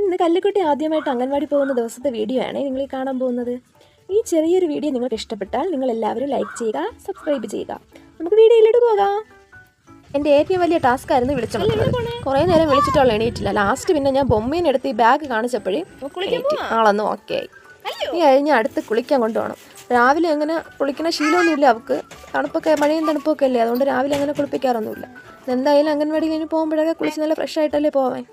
ഇന്ന് കല്ലുകുട്ടി ആദ്യമായിട്ട് അംഗൻവാടി പോകുന്ന ദിവസത്തെ വീഡിയോ ആണ് നിങ്ങൾ ഈ കാണാൻ പോകുന്നത്. ഈ ചെറിയൊരു വീഡിയോ നിങ്ങൾക്ക് ഇഷ്ടപ്പെട്ടാൽ നിങ്ങൾ എല്ലാവരും ലൈക്ക് ചെയ്യുക സബ്സ്ക്രൈബ് ചെയ്യുക. നമുക്ക് വീഡിയോയിലോട്ട് പോകാം. എന്റെ ഏറ്റവും വലിയ ടാസ്ക് ആയിരുന്നു വിളിച്ചത് കുറേ നേരം വിളിച്ചിട്ടുള്ള എണീറ്റില്ല. ലാസ്റ്റ് പിന്നെ ഞാൻ ബൊമ്മേനെ എടുത്ത് ഈ ബാഗ് കാണിച്ചപ്പോഴേ. ആളൊന്ന് ഓക്കെ ആയി. ഈ കഴിഞ്ഞ് അടുത്ത് കുളിക്കാൻ കൊണ്ടുപോകണം. രാവിലെ അങ്ങനെ കുളിക്കണ ശീലമൊന്നുമില്ല അവൾക്ക് തണുപ്പൊക്കെ മഴയും തണുപ്പൊക്കെ അല്ലേ? അതുകൊണ്ട് രാവിലെ അങ്ങനെ കുളിപ്പിക്കാറൊന്നുമില്ല. എന്തായാലും അംഗൻവാടി കഴിഞ്ഞ് പോകുമ്പോഴൊക്കെ കുളിച്ച് നല്ല ഫ്രഷ് ആയിട്ടല്ലേ പോവാൻ?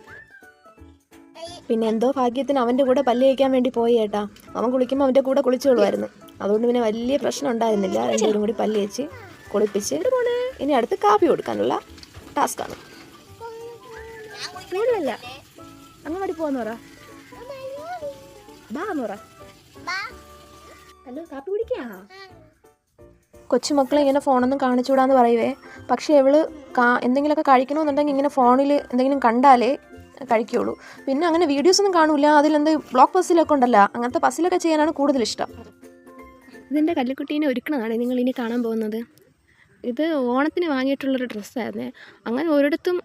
പിന്നെ എന്തോ ഭാഗ്യത്തിന് അവന്റെ കൂടെ പല്ല് കഴിക്കാൻ വേണ്ടി പോയി ഏട്ടാ. അവൻ കുളിക്കുമ്പോൾ അവന്റെ കൂടെ കുളിച്ചോളുമായിരുന്നു അതുകൊണ്ട് പിന്നെ വലിയ പ്രശ്നം ഉണ്ടായിരുന്നില്ല. രണ്ടുപേരും കൂടി പല്ല് വെച്ച് കുളിപ്പിച്ച് ഇനി അടുത്ത് കാപ്പി കൊടുക്കാനുള്ള ടാസ്ക്കാണ് ആണ്. അങ്ങോട്ട് പോവാന്ന് പറ. ബാ പറ ഹലോ കാപ്പി കുടിക്കാ? കൊച്ചുമക്കളെ ഇങ്ങനെ ഫോണൊന്നും കാണിച്ചുകൂടാന്ന് പറയുവേ. പക്ഷേ ഇവൾ കാ എന്തെങ്കിലുമൊക്കെ കഴിക്കണമെന്നുണ്ടെങ്കിൽ ഇങ്ങനെ ഫോണിൽ എന്തെങ്കിലും കണ്ടാലേ കഴിക്കുള്ളൂ. പിന്നെ അങ്ങനെ വീഡിയോസ് ഒന്നും കാണൂല. അതിലെന്ത് ബ്ലോക്ക് പസിലൊക്കെ ഉണ്ടല്ലോ. അങ്ങനത്തെ പസിലൊക്കെ ചെയ്യാനാണ് കൂടുതൽ ഇഷ്ടം. ഇതിന്റെ കല്ലുക്കുട്ടീനെ ഒരുക്കണതാണ്. നിങ്ങൾ ഇനി കാണാൻ പോകുന്നത്. ഇത് ഓണത്തിന് വാങ്ങിയിട്ടുള്ളൊരു ഡ്രസ്സായിരുന്നേ അങ്ങനെ ഒരിടത്തും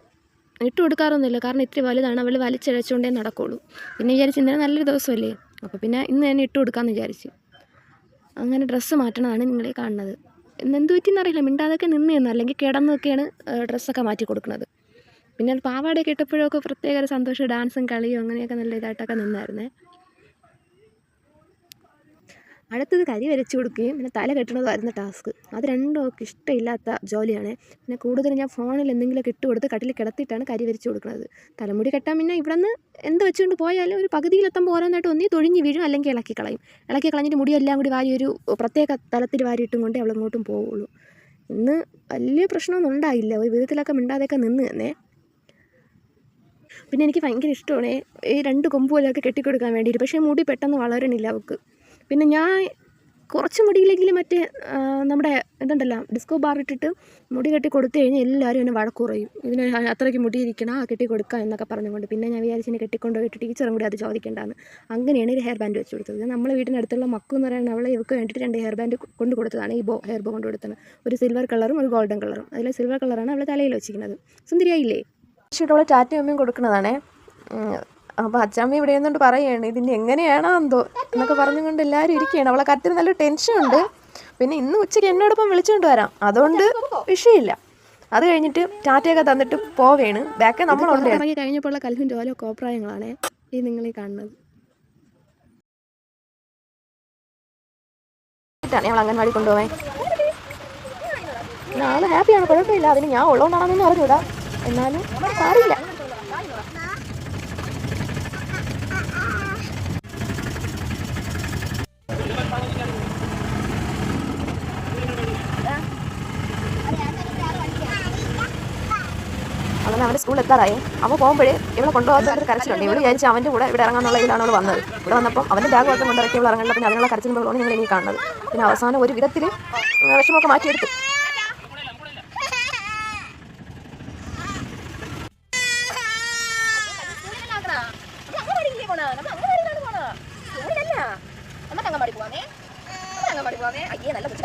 ഇട്ട് കൊടുക്കാറൊന്നുമില്ല. കാരണം ഇത്തിരി വലുതാണ്. അവൾ വലിച്ചഴച്ചുകൊണ്ടേ നടക്കുള്ളൂ. പിന്നെ വിചാരിച്ച് ഇന്നലെ നല്ലൊരു ദിവസമല്ലേ? അപ്പോൾ പിന്നെ ഇന്ന് തന്നെ ഇട്ട് കൊടുക്കാമെന്ന് വിചാരിച്ചു. അങ്ങനെ ഡ്രസ്സ് മാറ്റണതാണ് നിങ്ങളെ കാണുന്നത്. എന്ത് പറ്റിയെന്നറിയില്ല മിണ്ടാതൊക്കെ നിന്ന് നിന്ന് അല്ലെങ്കിൽ കിടന്നൊക്കെയാണ് ഡ്രസ്സൊക്കെ മാറ്റി കൊടുക്കുന്നത്. പിന്നെ അത് പാവാടയൊക്കെ ഇട്ടപ്പോഴൊക്കെ പ്രത്യേക ഒരു സന്തോഷം ഡാൻസും കളിയും അങ്ങനെയൊക്കെ നല്ല ഇതായിട്ടൊക്കെ നിന്നായിരുന്നേ. അടുത്തത് കരി വരച്ചു കൊടുക്കുകയും പിന്നെ തല കെട്ടണതുമായിരുന്നു ടാസ്ക് അത് രണ്ടും ഒക്കെ ഇഷ്ടമില്ലാത്ത ജോലിയാണ്. പിന്നെ കൂടുതലും ഞാൻ ഫോണിൽ എന്തെങ്കിലുമൊക്കെ ഇട്ട് കൊടുത്ത് കട്ടിൽ കിടത്തിയിട്ടാണ് കരി വരച്ചു കൊടുക്കുന്നത്. തലമുടി കെട്ടാൻ പിന്നെ ഇവിടെ നിന്ന് എന്ത് വെച്ചുകൊണ്ട് പോയാലും ഒരു പകുതിയിലെത്തുമ്പോൾ ഓരോന്നായിട്ട് ഒന്നീ തൊഴിഞ്ഞ് വീഴും അല്ലെങ്കിൽ ഇളക്കി കളയും. ഇളക്കി കളഞ്ഞിട്ട് മുടിയെല്ലാം കൂടി വാരി ഒരു പ്രത്യേക തലത്തിൽ വാരിയിട്ടും കൊണ്ടേ അവളെങ്ങോട്ടും പോവുള്ളൂ. ഇന്ന് വലിയ പ്രശ്നമൊന്നും ഉണ്ടായില്ല. ഒരു വിധത്തിലൊക്കെ മിണ്ടാതെയൊക്കെ നിന്ന് തന്നെ പിന്നെ എനിക്ക് ഭയങ്കര ഇഷ്ടമാണ് ഈ രണ്ട് കൊമ്പ് പോലെയൊക്കെ കെട്ടിക്കൊടുക്കാൻ വേണ്ടിയിട്ട്. പക്ഷേ മുടി പെട്ടെന്ന് വളരണില്ല അവൾക്ക് പിന്നെ ഞാൻ കുറച്ച് മുടിയില്ലെങ്കിൽ മറ്റേ നമ്മുടെ ഇതുണ്ടല്ലോ ഡിസ്കോ ബാർ ഇട്ടിട്ട് മുടി കെട്ടി കൊടുത്തു കഴിഞ്ഞാൽ എല്ലാവരും എന്നെ വഴക്ക് കുറയും ഇതിന് അത്രയ്ക്ക് മുടി ഇരിക്കണം ആ കെട്ടി കൊടുക്കുക എന്നൊക്കെ പറഞ്ഞുകൊണ്ട്. പിന്നെ ഞാൻ വിചാരിച്ചു എന്നെ കെട്ടിക്കൊണ്ട് പോയിട്ട് ടീച്ചറും കൂടി അത് ചോദിക്കേണ്ടതാണ്. അങ്ങനെയാണ് ഒരു ഹെയർ ബാൻഡ് വെച്ച് കൊടുത്തത് ഇത് വീടിന്റെ വീടിനടുത്തുള്ള മക്കു എന്ന് പറയുന്ന അവളെ ഇവർക്ക് വേണ്ടിയിട്ട് രണ്ട് ഹെയർ ബാൻഡ് കൊണ്ട് കൊടുത്തതാണ്. ഈ ബോ ഹെയർ ബോ കൊണ്ട് കൊടുത്തത്. ഒരു സിൽവർ കളറും ഒരു ഗോൾഡൻ കളറും അതിൽ സിൽവർ കളറാണ് അവളെ തലയിൽ വെച്ചിരിക്കുന്നത്. സുന്ദരിയായില്ലേ? പക്ഷേ അവളെ ടാറ്റയും അമ്മയും കൊടുക്കുന്നതാണേ. അപ്പോൾ അച്ഛമ്മ ഇവിടെ നിന്നോണ്ട് പറയുകയാണ് ഇതിന്റെ എങ്ങനെയാണോ എന്തോ? എന്നൊക്കെ പറഞ്ഞുകൊണ്ട് എല്ലാവരും ഇരിക്കുകയാണ്. അവളെ കാര്യത്തിൽ നല്ല ടെൻഷനുണ്ട് പിന്നെ ഇന്ന് ഉച്ചയ്ക്ക് എന്നോടൊപ്പം വിളിച്ചുകൊണ്ട് വരാം. അതുകൊണ്ട് വിഷയമില്ല. അത് കഴിഞ്ഞിട്ട് ടാറ്റയൊക്കെ തന്നിട്ട് പോവേണ്. ബാക്കെ നമ്മളുണ്ട് ഇറങ്ങി കഴിഞ്ഞപ്പോഴുള്ള കൽഹിന്റെ ഓരോ കോപ്രായങ്ങളാണ് ഈ നിങ്ങളീ കാണുന്നത്. ഞങ്ങൾ അംഗൻവാടി കൊണ്ടുപോവാൻ. നാളെ ഹാപ്പിയാണ്. കുഴപ്പമില്ല. അതിന് ഞാൻ ഉള്ളതുകൊണ്ടാണെന്നൊന്നും അറിഞ്ഞൂടാ എന്നാലും പാടില്ല. അങ്ങനെ അവന്റെ സ്കൂളിൽ എത്താറായി. അവൻ പോകുമ്പോഴേ ഇവിടെ കൊണ്ടുപോകാത്ത കരച്ചിലുണ്ട്. ഇവൾ വിചാരിച്ച് അവന്റെ കൂടെ ഇവിടെ ഇറങ്ങാനുള്ള ഇതിലാണ് അവൾ വന്നത്. ഇവിടെ വന്നപ്പോൾ അവന്റെ ബാഗ് മാത്രം കൊണ്ടിറക്കി ഇവൾ ഇറങ്ങുന്നത്. പിന്നെ അതിനുള്ള കരച്ചിലുകളാണ് നിങ്ങൾ ഇനി കാണുന്നത്. പിന്നെ അവസാനം ഒരു വിധത്തിൽ വിഷമമൊക്കെ മാറ്റിയെടുത്തു.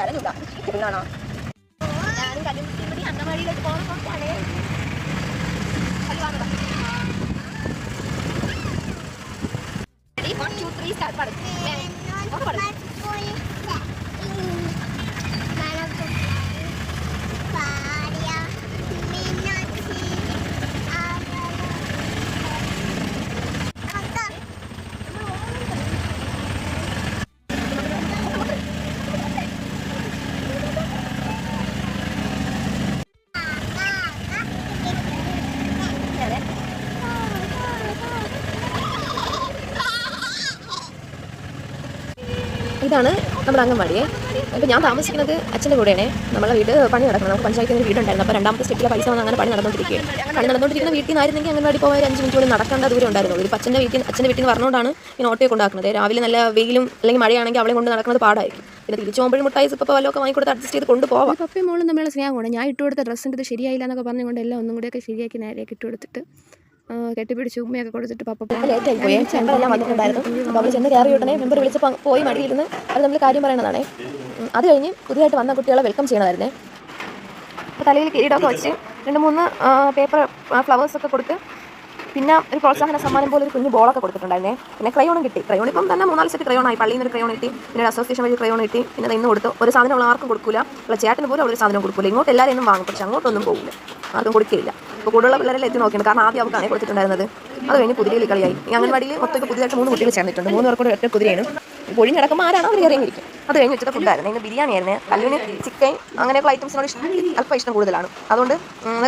കരഞ്ഞില്ല എന്നാണോ ഞാനും കല്ലും ഇവിടെ അന്നവാടിയിലോട്ട് പോകുമ്പോൾ കടയെ കല്ലുവാണല്ലോ ഇതാണ് നമ്മുടെ അംഗൻവാടിയെ അപ്പോൾ ഞാൻ താമസിക്കുന്നത് അച്ഛന്റെ കൂടെയാണ്. നമ്മളെ വീട് പണി നടക്കണം. നമുക്ക് പഞ്ചായത്തിൽ നിന്ന് വീടുണ്ടായിരുന്നു. അപ്പോൾ രണ്ടാമത്തെ സ്റ്റെപ്പിലെ പൈസ വന്ന് അങ്ങനെ പണി നടന്നുകൊണ്ടിരിക്കുകയാണ്. പണി നടന്നുകൊണ്ടിരിക്കുന്ന വീട്ടിൽ നിന്നായിരുന്നെങ്കിൽ അംഗൻവാടി പോകാൻ അഞ്ച് മിനിറ്റ് പോലും നടക്കേണ്ട ദൂരം ഉണ്ടായിരുന്നു ഒരു അച്ഛന്റെ വീട്ടിൽ അച്ഛന്റെ വീട്ടിൽ നിന്ന് പറഞ്ഞുകൊണ്ടാണ് ഇങ്ങനെ ഓട്ടോയെ കൊണ്ടാക്കുന്നത് രാവിലെ നല്ല വെയിലും അല്ലെങ്കിൽ മഴയാണെങ്കിൽ അവളെ കൊണ്ട് നടക്കുന്നത് പാടായിരിക്കും. പിന്നെ തിരിച്ചു പോകുമ്പോഴും മുട്ടായി ഇപ്പോൾ വല്ലതൊക്കെ വാങ്ങിക്കൊടുത്ത് അഡ്ജസ്റ്റ് ചെയ്ത് കൊണ്ടുപോകാം പപ്പയും മോളും തമ്മിലുള്ള സ്നേഹമാണ്. ഞാൻ ഇട്ടുകൊടുത്ത ഡ്രസ്സിന്റെ ഇത് ശരിയായില്ല എന്നൊക്കെ പറഞ്ഞുകൊണ്ട് എല്ലാം ഒന്നും കൂടെയൊക്കെ ശരിയാക്കി നേരെയൊക്കെ ഇട്ട് കൊടുത്തിട്ട് ആ, കെട്ടിപ്പിടിച്ച് ഉമ്മയൊക്കെ കൊടുത്തിട്ട് പപ്പ പോയി. എല്ലാം വന്നിട്ടുണ്ടായിരുന്നു. അപ്പോൾ അവൾ ചെന്ന് കയറി ഉടനെ മെമ്പർ വിളിച്ചപ്പോൾ പോയി മടിയിരുന്ന് അത് നമ്മൾ കാര്യം പറയണതാണേ. അത് കഴിഞ്ഞ് പുതിയതായിട്ട് വന്ന കുട്ടികളെ വെൽക്കം ചെയ്യണമായിരുന്നേ. അപ്പോൾ തലയിൽ കിരീടമൊക്കെ വെച്ച് രണ്ട് മൂന്ന് പേപ്പർ ഫ്ലവേഴ്സൊക്കെ കൊടുത്ത് പിന്നെ ഒരു പ്രോത്സാഹന സമ്മാനം പോലെ ഒരു കുഞ്ഞു ബോളൊക്കെ കൊടുത്തിട്ടുണ്ടായിരുന്നേ. പിന്നെ ക്രയോണും കിട്ടി. ക്രയോൺ ഇപ്പം തന്നെ മൂന്നാൽ സെറ്റ് ക്രയോൺ ആയി. പള്ളിയിൽ നിന്ന് ഒരു ക്രയോൺ കിട്ടി. പിന്നെ ഒരു അസോസിയേഷൻ വഴി ക്രയോൺ കിട്ടി. പിന്നെ ഇന്ന് കൊടുത്തു. ഒരു സാധനം അവൾ ആർക്കും കൊടുക്കില്ല അവളെ ചേട്ടന് പോലും അവളൊരു സാധനം കൊടുക്കില്ല ഇങ്ങോട്ട് എല്ലാവരും ഒന്നും വാങ്ങും. പക്ഷെ അങ്ങോട്ടൊന്നും പോകില്ല ആർക്കും കൊടുക്കില്ല ഇപ്പോൾ കൂടുതലുള്ള പിള്ളേരെല്ലാം എത്തി നോക്കിയാണ് കാരണം ആദ്യം അവൾക്കാണ് കൊടുത്തിട്ടുണ്ടായിരുന്നത്. അത് കഴിഞ്ഞ് കുതിരയിൽ കളിയായി. അംഗൻവാടിയിൽ മൊത്തം പുതിയ പുതിയതായിട്ട് മൂന്ന് കുട്ടികൾ ചേർന്നിട്ടുണ്ട്. മൂന്ന് പേർക്കൂടെ ഒറ്റ കുതിരയാണ്. പൊഴിഞ്ഞ് കിടക്കുമ്പോൾ ആരാണ് അവർ ഇറങ്ങിയിരിക്കും അത് കഴിഞ്ഞ് ഉച്ചത്തെ ഫുഡായിരുന്നു ഇന്ന് ബിരിയാണി ആയിരുന്നു. കല്ലുവിന് ചിക്കൻ അങ്ങനെയുള്ള ഐറ്റംസിനോട് ഇഷ്ടം അല്പം ഇഷ്ടം കൂടുതലാണ്. അതുകൊണ്ട്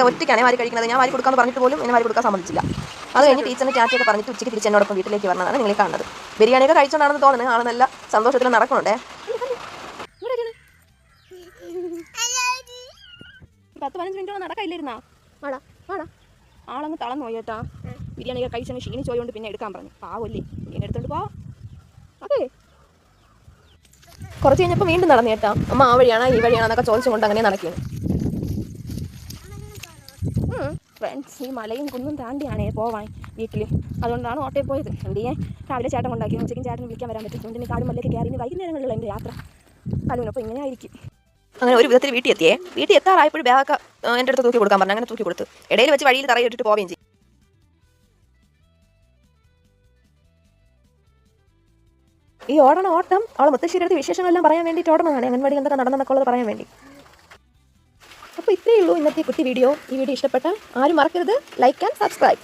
ഒറ്റയ്ക്കാണ് വാരി കഴിക്കുന്നത്. ഞാൻ വാരി കൊടുക്കാമെന്ന് പറഞ്ഞിട്ട് പോലും എന്നെ വാരി കൊടുക്കാൻ സമ്മതിച്ചില്ല. അത് കഴിഞ്ഞ് ടീച്ചറിന് ടാറ്റയൊക്കെ പറഞ്ഞിട്ട് ഉച്ചയ്ക്ക് തിരിച്ച് എന്നോടൊപ്പം വീട്ടിലേക്ക് വന്നതാണ് നിങ്ങൾ കാണുന്നത്. ബിരിയാണിയൊക്കെ കഴിച്ചുകൊണ്ടാണെന്ന് തോന്നുന്നത് ആൾ നല്ല സന്തോഷത്തിൽ നടക്കുന്നുണ്ടേ. പത്ത് പതിനഞ്ച് മിനിറ്റ് നടക്കില്ലായിരുന്നാ ആടാ ആടാ ആളങ്ങ് തളർന്നു പോയേട്ടാ ബിരിയാണിയൊക്കെ കഴിച്ചങ്ങ് ക്ഷീണിച്ച് പോയോണ്ട് പിന്നെ എടുക്കാൻ പറഞ്ഞു. പാവല്ലേ. ബിരിയാണി എടുത്തോണ്ട് പോ അതെ കുറച്ച് കഴിഞ്ഞപ്പോൾ വീണ്ടും നടന്നു കേട്ടാ അമ്മ ആ വഴിയാണ് ഈ വഴിയാണ് എന്നൊക്കെ ചോദിച്ചുകൊണ്ട് അങ്ങനെ നടക്കുകയാണ് ഫ്രണ്ട്സ് ഈ മലയും കുന്നും താണ്ടിയാണേ പോവാൻ വീട്ടിൽ അതുകൊണ്ടാണ് ഓട്ടോയിൽ പോയത്. ചെയ്യാൻ? രാവിലെ ചേട്ടൻ കൊണ്ടാക്കി ഉച്ചയ്ക്കും ചേട്ടൻ വിളിക്കാൻ വരാൻ പറ്റും. അതുകൊണ്ട് ഇനി കാടും മല്ലേക്ക് കയറി വൈകുന്നേരങ്ങളിലുള്ള എന്റെ യാത്ര. കലുവിനപ്പോൾ ഇങ്ങനെ ആയിരിക്കും. അങ്ങനെ ഒരു വിധത്തിൽ വീട്ടിൽ എത്തിയേ. വീട്ടിൽ എത്താറായപ്പോഴും ബാഗൊക്കെ എന്റെ അടുത്ത് തൂക്കി കൊടുക്കാൻ പറഞ്ഞു. അങ്ങനെ തൂക്കി കൊടുത്തു. ഇടയിൽ വെച്ച് വഴിയിൽ തറയിട്ടിട്ട് പോവുകയും ചെയ്തു. ഈ ഓടണ ഓട്ടം അവളെ മുത്തശ്ശേരിയുടെ വിശേഷങ്ങളെല്ലാം പറയാൻ വേണ്ടിയിട്ട് ഓടണമാണ് അംഗൻവാടി എന്തൊക്കെ നടന്നെന്നൊക്കെ പറയാൻ വേണ്ടി. അപ്പോൾ ഇത്രയേ ഉള്ളൂ ഇന്നത്തെ കുട്ടി വീഡിയോ. ഈ വീഡിയോ ഇഷ്ടപ്പെട്ട ആരും മറക്കരുത്. Like and subscribe